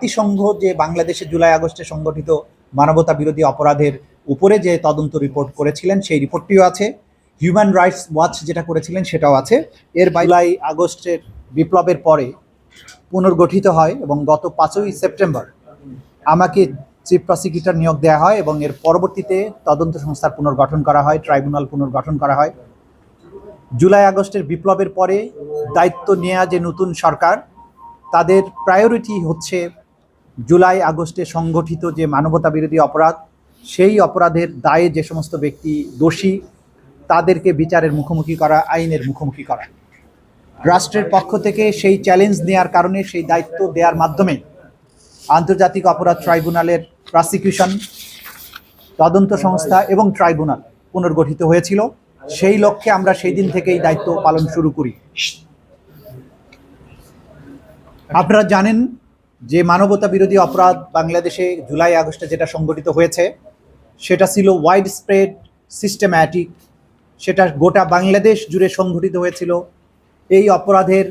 জাতিসংঘ যে বাংলাদেশে জুলাই আগস্টে সংগঠিত মানবতা বিরোধী অপরাধের উপরে যে তদন্ত রিপোর্ট করেছিলেন, সেই রিপোর্টটিও আছে। হিউম্যান রাইটস ওয়াচ যেটা করেছিলেন, সেটাও আছে। এর জুলাই আগস্টের বিপ্লবের পরে পুনর্গঠিত হয় এবং গত পাঁচই সেপ্টেম্বর আমাকে চিফ প্রসিকিউটর নিয়োগ দেওয়া হয় এবং এর পরবর্তীতে তদন্ত সংস্থার পুনর্গঠন করা হয়, ট্রাইব্যুনাল পুনর্গঠন করা হয়। জুলাই আগস্টের বিপ্লবের পরে দায়িত্ব নেওয়া যে নতুন সরকার, তাদের প্রায়োরিটি হচ্ছে জুলাই আগস্টে সংগঠিত যে মানবতা বিরোধী অপরাধ, সেই অপরাধের দায়ে যে সমস্ত ব্যক্তি দোষী, তাদেরকে বিচারের মুখোমুখি করা, আইনের মুখোমুখি করা। রাষ্ট্রের পক্ষ থেকে সেই চ্যালেঞ্জ নেওয়ার কারণে, সেই দায়িত্ব দেওয়ার মাধ্যমে আন্তর্জাতিক অপরাধ ট্রাইব্যুনালের প্রসিকিউশন তদন্ত সংস্থা এবং ট্রাইব্যুনাল পুনর্গঠিত হয়েছিল। সেই লক্ষ্যে আমরা সেই দিন থেকেই দায়িত্ব পালন শুরু করি। আপনারা জানেন যে মানবতা বিরোধী অপরাধ বাংলাদেশে জুলাই, আগস্টে যেটা সংগঠিত হয়েছে, সেটা ছিল ওয়াইড স্প্রেড সিস্টেম্যাটিক সেটা গোটা বাংলাদেশ জুড়ে সংঘটিত হয়েছিল। এই অপরাধের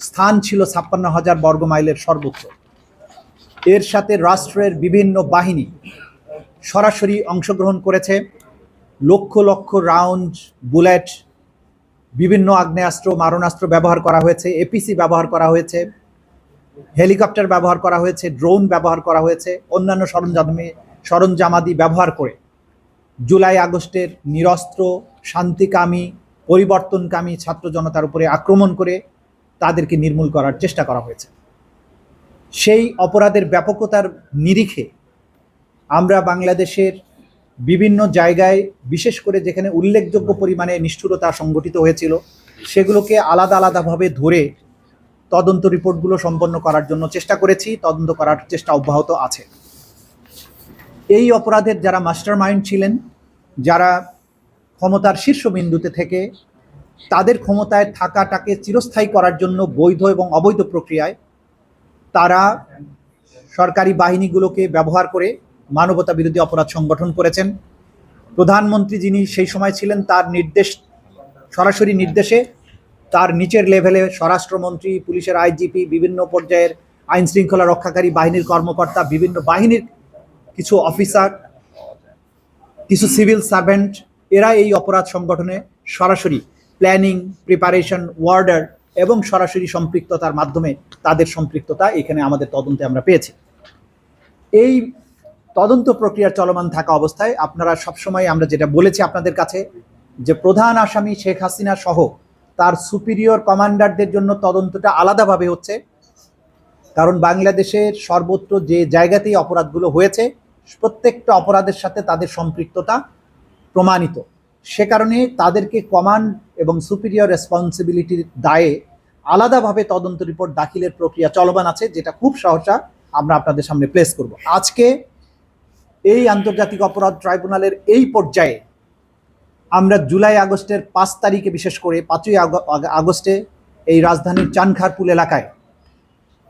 স্থান ছিল ছাপ্পান্ন হাজার বর্গ মাইলের সর্বোচ্চ। এর সাথে রাষ্ট্রের বিভিন্ন বাহিনী সরাসরি অংশগ্রহণ করেছে। লক্ষ লক্ষ রাউন্ড বুলেট বিভিন্ন আগ্নেয়াস্ত্র, মারণাস্ত্র ব্যবহার করা হয়েছে এপিসি ব্যবহার করা হয়েছে। হেলিকপ্টার ব্যবহার করা হয়েছে, ড্রোন ব্যবহার করা হয়েছে, অন্যান্য সরঞ্জামে সরঞ্জামাদি ব্যবহার করে। জুলাই আগস্টের নিরস্ত্র, শান্তিকামী, পরিবর্তনকামী ছাত্র জনতার উপরে আক্রমণ করে তাদেরকে নির্মূল করার চেষ্টা করা হয়েছে। সেই অপরাধের ব্যাপকতার নিরিখে আমরা বাংলাদেশের বিভিন্ন জায়গায়, বিশেষ করে যেখানে উল্লেখযোগ্য পরিমাণে নিষ্ঠুরতা সংগঠিত হয়েছিল, সেগুলোকে আলাদা আলাদাভাবে ধরে তদন্ত রিপোর্টগুলো সম্পন্ন করার জন্য চেষ্টা করেছি, তদন্ত করার চেষ্টা অব্যাহত আছে। এই অপরাধের যারা মাস্টার মাইন্ড ছিলেন, যারা ক্ষমতার শীর্ষবিন্দুতে থেকে, তাদের ক্ষমতায় থাকাটাকে চিরস্থায়ী করার জন্য বৈধ এবং অবৈধ প্রক্রিয়ায় তারা সরকারি বাহিনীগুলোকে ব্যবহার করে মানবতা বিরোধী অপরাধ সংগঠন করেছেন। প্রধানমন্ত্রী যিনি সেই সময় ছিলেন, তার নির্দেশ, সরাসরি নির্দেশে তার নিচের লেভেলে স্বরাষ্ট্রমন্ত্রী, পুলিশের আইজিপি বিভিন্ন পর্যায়ের আইন শৃঙ্খলা রক্ষাকারী বাহিনীর কর্মকর্তা, বিভিন্ন বাহিনীর কিছু অফিসার, কিছু সিভিল সার্ভেন্ট এরা এই অপরাধ সংগঠনে সরাসরি প্ল্যানিং, প্রিপারেশন, ওয়ার্ডার এবং সরাসরি সম্পৃক্ততার মাধ্যমে তাদের সম্পৃক্ততা এখানে আমাদের তদন্তে আমরা পেয়েছি। এই তদন্ত প্রক্রিয়া চলমান থাকা অবস্থায় আপনারা সবসময় আমরা যেটা বলেছি আপনাদের কাছে, যে প্রধান আসামি শেখ হাসিনা সহ তার সুপিরিয়র কমান্ডারদের জন্য তদন্তটা আলাদাভাবে হচ্ছে। কারণ বাংলাদেশের সর্বত্র যে জায়গাতেই অপরাধগুলো হয়েছে, প্রত্যেকটা অপরাধের সাথে তাদের সম্পৃক্ততা প্রমাণিত। সে কারণে তাদেরকে কমান্ড এবং সুপিরিয়র রেসপন্সিবিলিটির দায়ে আলাদাভাবে তদন্ত রিপোর্ট দাখিলের প্রক্রিয়া চলমান আছে, যেটা খুব সহসা আমরা আপনাদের সামনে প্লেস করব। আজকে এই আন্তর্জাতিক অপরাধ ট্রাইব্যুনালের এই পর্যায়ে আমরা জুলাই আগস্টের পাঁচ তারিখে, বিশেষ করে পাঁচই আগ- আগ- আগস্টে এই রাজধানীর চানখারপুল এলাকায়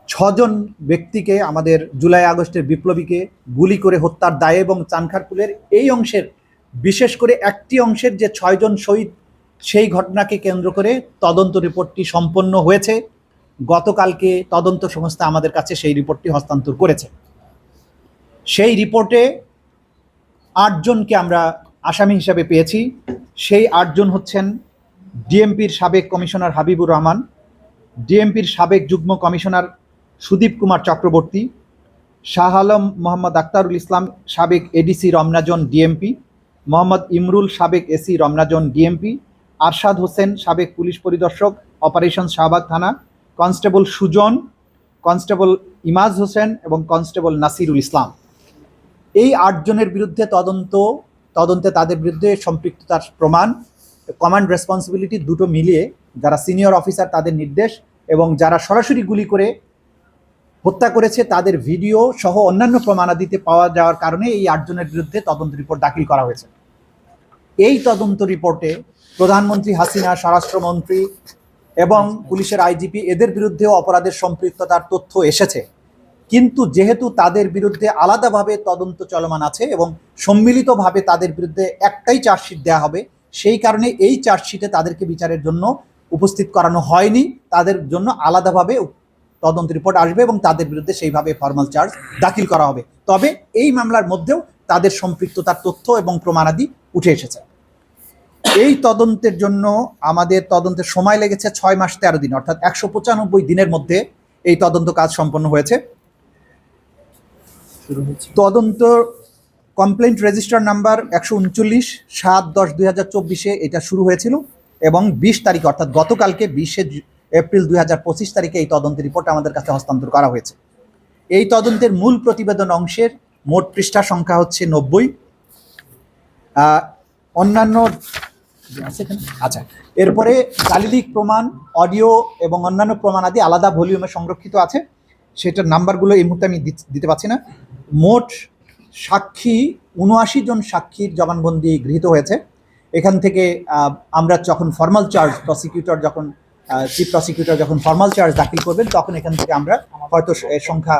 ছজন ব্যক্তিকে আমাদের জুলাই আগস্টের বিপ্লবীকে গুলি করে হত্যার দায়ে এবং চানখারপুলের এই অংশের, বিশেষ করে একটি অংশের যে ছয়জন শহীদ, সেই ঘটনাকে কেন্দ্র করে তদন্ত রিপোর্টটি সম্পন্ন হয়েছে। গতকালকে তদন্ত সংস্থা আমাদের কাছে সেই রিপোর্টটি হস্তান্তর করেছে। সেই রিপোর্টে আটজনকে আমরা আসামি হিসাবে পেয়েছি। সেই আটজন হচ্ছেন ডিএমপির সাবেক কমিশনার হাবিবুর রহমান, ডিএমপির সাবেক যুগ্ম কমিশনার সুদীপ কুমার চক্রবর্তী, শাহ আলম মোহাম্মদ আক্তারুল ইসলাম সাবেক এডিসি রমনাজন ডিএমপি, মোহাম্মদ ইমরুল সাবেক এসি রমনাজন ডিএমপি, আরশাদ হোসেন সাবেক পুলিশ পরিদর্শক অপারেশন শাহবাগ থানা, কনস্টেবল সুজন, কনস্টেবল ইমাজ হোসেন এবং কনস্টেবল নাসিরুল ইসলাম। এই আটজনের বিরুদ্ধে তদন্ত তদন্তে তাদের বিরুদ্ধে সম্পৃক্ততার প্রমাণ কমান্ড রেসপন্সিবিলিটি দুটো মিলিয়ে যারা সিনিয়র অফিসার তাদের নির্দেশ এবং যারা সরাসরি গুলি করে হত্যা করেছে তাদের ভিডিও সহ অন্যান্য প্রমাণাদিতে পাওয়া যাওয়ার কারণে এই আটজনের বিরুদ্ধে তদন্ত রিপোর্ট দাখিল করা হয়েছে। এই তদন্ত রিপোর্টে প্রধানমন্ত্রী হাসিনা, স্বরাষ্ট্রমন্ত্রী এবং পুলিশের আইজিপি এদের বিরুদ্ধেও অপরাধের সম্পৃক্ততার তথ্য এসেছে। কিন্তু যেহেতু তাদের বিরুদ্ধে আলাদাভাবে তদন্ত চলমান আছে এবং সম্মিলিতভাবে তাদের বিরুদ্ধে একটাই চার্জশিট দেওয়া হবে, সেই কারণে এই চার্জশিটে তাদেরকে বিচারের জন্য উপস্থিত করানো হয়নি। তাদের জন্য আলাদাভাবে তদন্ত রিপোর্ট আসবে এবং তাদের বিরুদ্ধে সেইভাবে ফর্মাল চার্জ দাখিল করা হবে। তবে এই মামলার মধ্যেও তাদের সম্পৃক্ততার তথ্য এবং প্রমাণাদি উঠে এসেছে। এই তদন্তের জন্য আমাদের তদন্তের সময় লেগেছে ছয় মাস তেরো দিন, অর্থাৎ একশো পঁচানব্বই দিনের মধ্যে এই তদন্ত কাজ সম্পন্ন হয়েছে। তদন্ত কমপ্লেন্ট রেজিস্টার নাম্বার একশো উনচল্লিশ, সাত দশ দুই হাজার চব্বিশে এটা শুরু হয়েছিল এবং বিশ তারিখ, অর্থাৎ গতকালকে বিশে এপ্রিল দুই হাজার পঁচিশ তারিখে এই তদন্তের রিপোর্ট আমাদের কাছে হস্তান্তর করা হয়েছে। এই তদন্তের মূল প্রতিবেদন অংশের মোট পৃষ্ঠা সংখ্যা হচ্ছে নব্বই। অন্যান্য আচ্ছা এরপরে শারীরিক প্রমাণ, অডিও এবং অন্যান্য প্রমাণ আদি আলাদা ভলিউমে সংরক্ষিত আছে। সেটার নাম্বারগুলো এই মুহূর্তে আমি দিতে পারছি না। মোট সাক্ষী, উনআশি জন সাক্ষীর জবানবন্দি গৃহীত হয়েছে। এখান থেকে আমরা যখন ফর্মাল চার্জ প্রসিকিউটর যখন চিফ প্রসিকিউটর যখন ফর্মাল চার্জ দাখিল করবেন, তখন এখান থেকে আমরা হয়তো সংখ্যা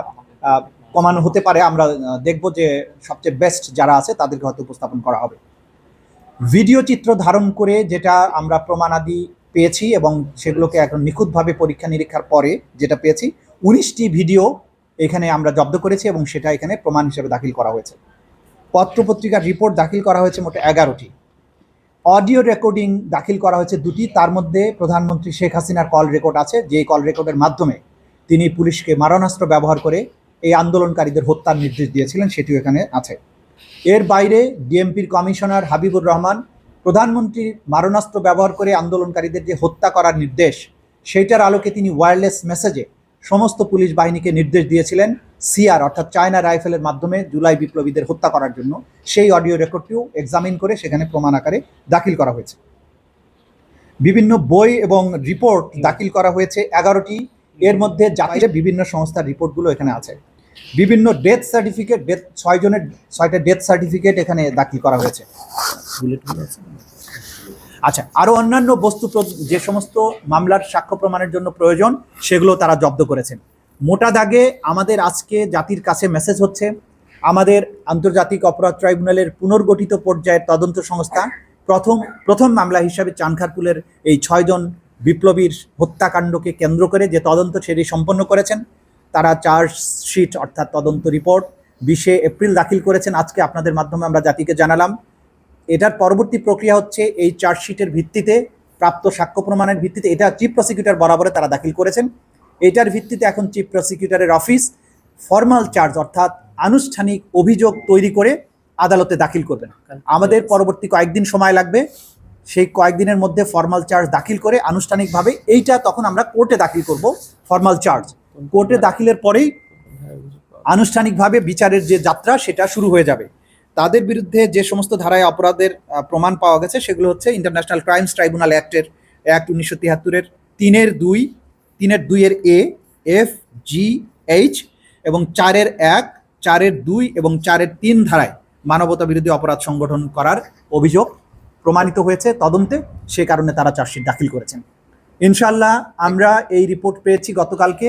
কমানো হতে পারে। আমরা দেখব যে সবচেয়ে বেস্ট যারা আছে, তাদেরকে হয়তো উপস্থাপন করা হবে। ভিডিও চিত্র ধারণ করে যেটা আমরা প্রমাণাদি পেয়েছি এবং সেগুলোকে এখন নিখুঁতভাবে পরীক্ষা নিরীক্ষার পরে যেটা পেয়েছি, উনিশটি ভিডিও এখানে আমরা জব্দ করেছি এবং সেটা এখানে প্রমাণ হিসেবে দাখিল করা হয়েছে। পত্রপত্রিকার রিপোর্ট দাখিল করা হয়েছে মোট এগারোটি। অডিও রেকর্ডিং দাখিল করা হয়েছে দুটি। তার মধ্যে প্রধানমন্ত্রী শেখ হাসিনার কল রেকর্ড আছে। যে কল রেকর্ডের মাধ্যমে তিনি পুলিশকে মারণাস্ত্র ব্যবহার করে এই আন্দোলনকারীদের হত্যার নির্দেশ দিয়েছিলেন, সেটিও এখানে আছে। এর বাইরে ডিএমপির কমিশনার হাবিবুর রহমান প্রধানমন্ত্রীর মারণাস্ত্র ব্যবহার করে আন্দোলনকারীদের যে হত্যা করার নির্দেশ, সেইটার আলোকে তিনি ওয়্যারলেস মেসেজে সমস্ত পুলিশ বাহিনীকে নির্দেশ দিয়েছিলেন সিআর, অর্থাৎ চায়না রাইফেলের মাধ্যমে জুলাই বিপ্লবীদের হত্যা করার জন্য। সেই অডিও রেকর্ডটিও এক্সামিন করে সেখানে প্রমাণ আকারে দাখিল করা হয়েছে। বিভিন্ন বই এবং রিপোর্ট দাখিল করা হয়েছে এগারোটি। এর মধ্যে জাতির বিভিন্ন সংস্থার রিপোর্টগুলো এখানে আছে। বিভিন্ন ডেথ সার্টিফিকেট ডেথ ছয়জনের ছয়টা ডেথ সার্টিফিকেট এখানে দাখিল করা হয়েছে। আচ্ছা আরও অন্যান্য বস্তু যে সমস্ত মামলার সাক্ষ্য প্রমাণের জন্য প্রয়োজন, সেগুলো তারা জব্দ করেছেন। মোটা দাগে আমাদের আজকে জাতির কাছে মেসেজ হচ্ছে, আমাদের আন্তর্জাতিক অপরাধ ট্রাইব্যুনালের পুনর্গঠিত পর্যায়ের তদন্ত সংস্থা, প্রথম প্রথম মামলা হিসাবে চানখারপুলের এই ছয়জন বিপ্লবীর হত্যাকাণ্ডকে কেন্দ্র করে যে তদন্ত সেটি সম্পন্ন করেছেন, তারা চার্জশিট অর্থাৎ তদন্ত রিপোর্ট বিশে এপ্রিল দাখিল করেছেন। আজকে আপনাদের মাধ্যমে আমরা জাতিকে জানালাম এটার পরবর্তী প্রক্রিয়া হচ্ছে এই চার্জশিটের ভিত্তিতে, প্রাপ্ত সাক্ষ্য প্রমাণের ভিত্তিতে, এটা চিফ প্রসিকিউটর বরাবরে তারা দাখিল করেছেন। এটার ভিত্তিতে এখন চিফ প্রসিকিউটরের অফিস, ফর্মাল চার্জ অর্থাৎ আনুষ্ঠানিক অভিযোগ তৈরি করে আদালতে দাখিল করবেন। আমাদের পরবর্তী কয়েকদিন সময় লাগবে, সেই কয়েকদিনের মধ্যে ফর্মাল চার্জ দাখিল করে আনুষ্ঠানিকভাবে এইটা তখন আমরা কোর্টে দাখিল করব, ফর্মাল চার্জ। কোর্টে দাখিলের পরেই আনুষ্ঠানিকভাবে বিচারের যে যাত্রা, সেটা শুরু হয়ে যাবে। তাদের বিরুদ্ধে যে সমস্ত ধারায় অপরাধের প্রমাণ পাওয়া গেছে, সেগুলো হচ্ছে ইন্টারন্যাশনাল ক্রাইমস ট্রাইব্যুনাল অ্যাক্টের অ্যাক্ট উনিশশো তিয়াত্তরের তিনের দুই, তিনের দুইয়ের এ এফ জি এইচ এবং চারের এক, চারের দুই এবং চারের তিন ধারায় মানবতা বিরোধী অপরাধ সংগঠন করার অভিযোগ প্রমাণিত হয়েছে তদন্তে, সে কারণে তারা চার্জশিট দাখিল করেছেন। ইনশাল্লাহ আমরা এই রিপোর্ট পেয়েছি গতকালকে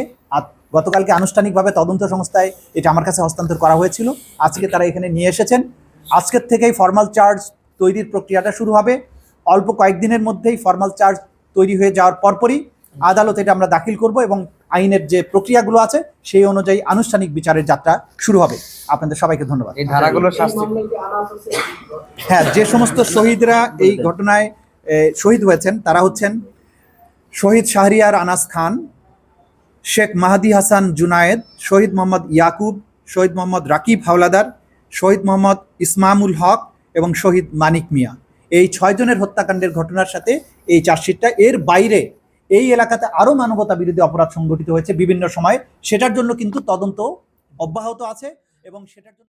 গতকালকে আনুষ্ঠানিকভাবে তদন্ত সংস্থায় এটা আমার কাছে হস্তান্তর করা হয়েছিল। আজকে তারা এখানে নিয়ে এসেছেন। আজকের থেকেই ফর্মাল চার্জ তৈরির প্রক্রিয়াটা শুরু হবে। অল্প কয়েকদিনের মধ্যেই ফর্মাল চার্জ তৈরি হয়ে যাওয়ার পরপরই আদালত এটা আমরা দাখিল করব এবং আইনের যে প্রক্রিয়াগুলো আছে সেই অনুযায়ী আনুষ্ঠানিক বিচারের যাত্রা শুরু হবে। আপনাদের সবাইকে ধন্যবাদ। এই ধারাগুলো শাস্তি। হ্যাঁ যে সমস্ত শহীদরা এই ঘটনায় শহীদ হয়েছেন তারা হচ্ছেন শহীদ শাহরিয়ার আনাস খান শেখ মাহাদি হাসান জুনায়েদ শহীদ মোহাম্মদ ইয়াকুব শহীদ মোহাম্মদ রাকিব হাওলাদার শহীদ মোহাম্মদ ইসমামুল হক এবং শহীদ মানিক মিয়া। এই ছয়জনের হত্যাকাণ্ডের ঘটনার সাথে এই চার্জশিটটা এর বাইরে এই এলাকাতে আরও মানবতা বিরোধী অপরাধ সংঘটিত হয়েছে বিভিন্ন সময়। সেটার জন্য কিন্তু তদন্ত অব্যাহত আছে এবং সেটার জন্য